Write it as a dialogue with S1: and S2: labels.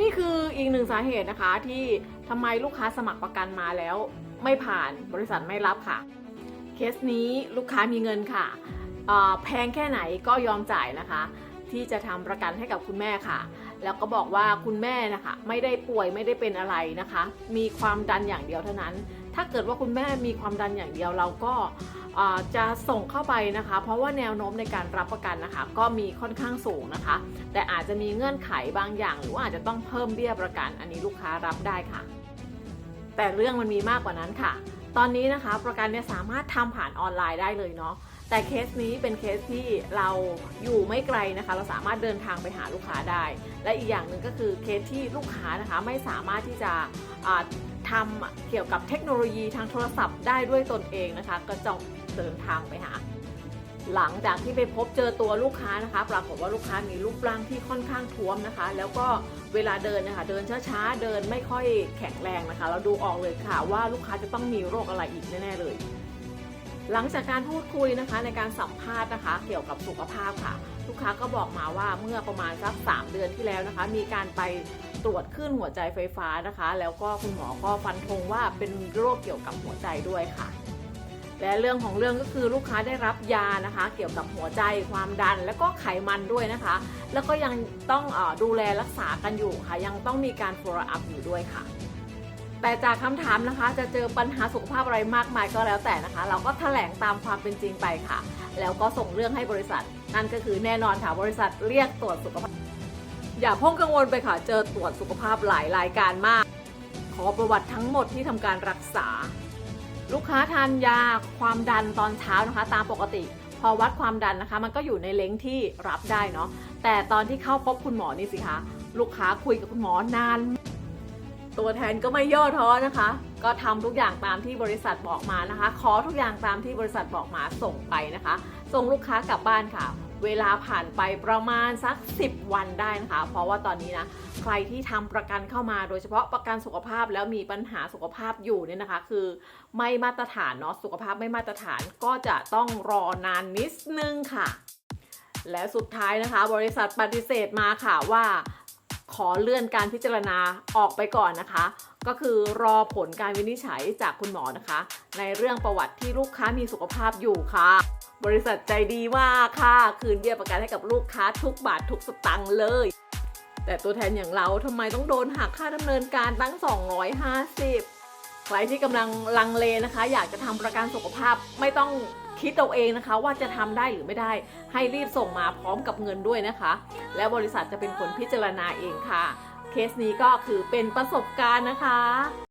S1: นี่คืออีกหนึ่งสาเหตุนะคะที่ทำไมลูกค้าสมัครประกันมาแล้ว ไม่ผ่านบริษัทไม่รับค่ะ เคสนี้ลูกค้ามีเงินค่ะ แพงแค่ไหนก็ยอมจ่ายนะคะ ที่จะทำประกันให้กับคุณแม่ค่ะ แล้วก็บอกว่าคุณแม่นะคะไม่ได้ป่วยไม่ได้เป็นอะไรนะคะ มีความดันอย่างเดียวเท่านั้น ถ้าเกิดว่าคุณแม่มีความดันอย่างเดียวเราก็จะส่งเข้าไปนะคะ เพราะว่าแนวโน้มในการรับประกันนะคะ ก็มีค่อนข้างสูงนะคะ แต่อาจจะมีเงื่อนไขบางอย่าง หรือว่าอาจจะต้องเพิ่มเบี้ยประกัน อันนี้ลูกค้ารับได้ค่ะ แต่เรื่องมันมีมากกว่านั้นค่ะ ตอนนี้นะคะประกันเนี่ยสามารถทำผ่านออนไลน์ได้เลยเนาะ แต่เคสนี้เป็นเคสที่เราอยู่ไม่ไกลนะคะ เราสามารถเดินทางไปหาลูกค้าได้ และอีกอย่างหนึ่งก็คือเคสที่ลูกค้านะคะไม่สามารถที่จะทำเกี่ยวกับเทคโนโลยีทางโทรศัพท์ได้ด้วยตนเองนะคะ ก็ต้องเดินทางไปหา หลังจากที่ไปพบเจอตัวลูกค้านะคะ ปรากฏว่าลูกค้ามีรูปร่างที่ค่อนข้างท้วมนะคะ แล้วก็เวลาเดินนะคะเดินช้าๆเดินไม่ค่อยแข็งแรงนะคะ เราดูออกเลยค่ะว่าลูกค้าจะต้องมีโรคอะไรอีกแน่ๆเลย หลังจากการพูดคุยนะคะในการสัมภาษณ์นะคะ เกี่ยวกับสุขภาพค่ะ ลูกค้าก็บอกมาว่าเมื่อประมาณสัก3เดือนที่แล้วนะคะ มีการไปตรวจขึ้นหัวใจไฟฟ้านะคะ แล้วก็คุณหมอก็ฟันธงว่าเป็นโรคเกี่ยวกับหัวใจด้วยค่ะ และเรื่องของเรื่องก็คือลูกค้าได้รับยานะคะ เกี่ยวกับหัวใจความดัน และก็ไขมันด้วยนะคะ แล้วก็ยังต้องอดูแลรักษากันอยู่ค่ะ ยังต้องมีการ follow up อยู่ด้วยค่ะ แต่จากคำถามนะคะ จะเจอปัญหาสุขภาพอะไรมากมายก็แล้วแต่นะคะ เราก็แถลงตามความเป็นจริงไปค่ะ แล้วก็ส่งเรื่องให้บริษัท นั่นก็คือแน่นอนค่ะบริษัทเรียกตรวจสุขภาพ อย่าพ้องกังวลไปค่ะเจอตรวจสุขภาพหลายรายการมาก ขอประวัติทั้งหมดที่ทำการรักษา ลูกค้าทานยาความดันตอนเช้านะคะ ตามปกติพอวัดความดันนะคะ มันก็อยู่ในเล้งที่รับได้เนาะแต่ตอนที่เข้าพบคุณหมอนี่สิคะลูกค้าคุยกับคุณหมอนาน ตัวแทนก็ไม่ย่อท้อนะคะ ก็ทำทุกอย่างตามที่บริษัทบอกมานะคะ ขอทุกอย่างตามที่บริษัทบอกมาส่งไปนะคะ ส่งลูกค้ากลับบ้านค่ะ เวลาผ่านไปประมาณสัก 10 วันได้นะคะ เพราะว่าตอนนี้นะใครที่ทำประกันเข้ามาโดยเฉพาะประกันสุขภาพแล้วมีปัญหาสุขภาพอยู่เนี่ยนะคะ คือไม่มาตรฐานเนาะสุขภาพไม่มาตรฐานก็จะต้องรอนานนิดนึงค่ะ และสุดท้ายนะคะ บริษัทปฏิเสธมาค่ะว่า ขอเลื่อนการพิจารณาออกไปก่อนนะคะ ก็คือรอผลการวินิจฉัยจากคุณหมอนะคะ ในเรื่องประวัติที่ลูกค้ามีสุขภาพอยู่ค่ะ บริษัทใจดีมากค่ะ คืนเบี้ยประกันให้กับลูกค้าทุกบาททุกสตังค์เลย แต่ตัวแทนอย่างเราทำไมต้องโดนหักค่าดำเนินการตั้ง 250 รที่กำลังลังเลนะคะ อยากจะทำประกันสุขภาพไม่ต้องคิดเอาเองนะคะว่าจะทำได้หรือไม่ได้ ให้รีบส่งมาพร้อมกับเงินด้วยนะคะ และบริษัทจะเป็นคนพิจารณาเองค่ะ เคสนี้ก็คือเป็นประสบการณ์นะคะ